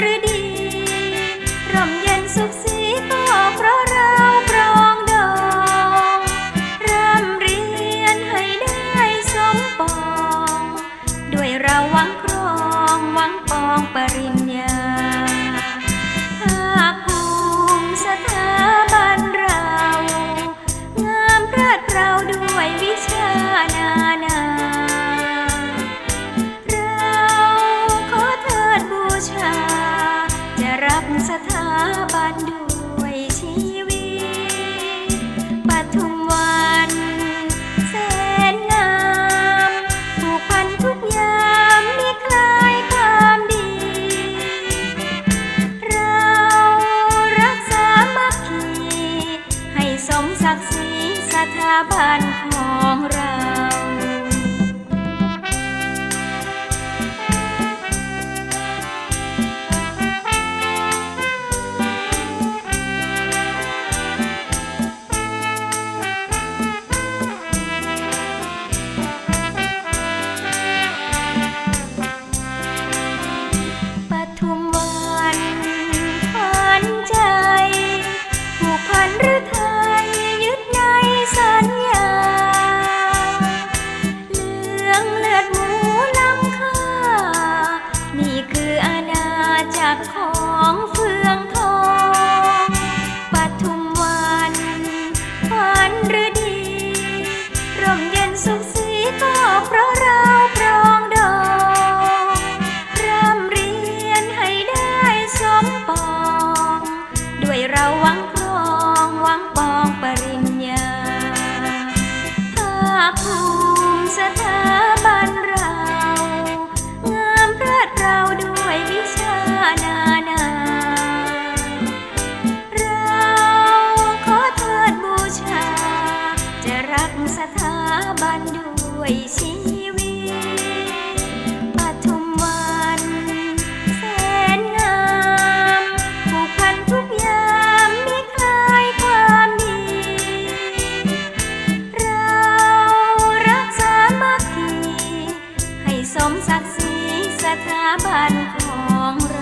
ร่มเย็นสุขสีก็เพราะเราปรองดองร่ำเรียนให้ได้สมปอง ด้วยเราหวังครองหวังปองปริญญา สถาบันด้วยชีวิตปฐุมวันแสนงามผูกพันทุกยามมิคลายความดี เรารักษามัคคีให้สมศักดิ์ศรีสถาบันของเรา กภูมิสถาบันเรา งามเพลิเราด้วยวิชานานา เราขอเทิดบูชา จะรักสถาบันด้วยชี ของเรา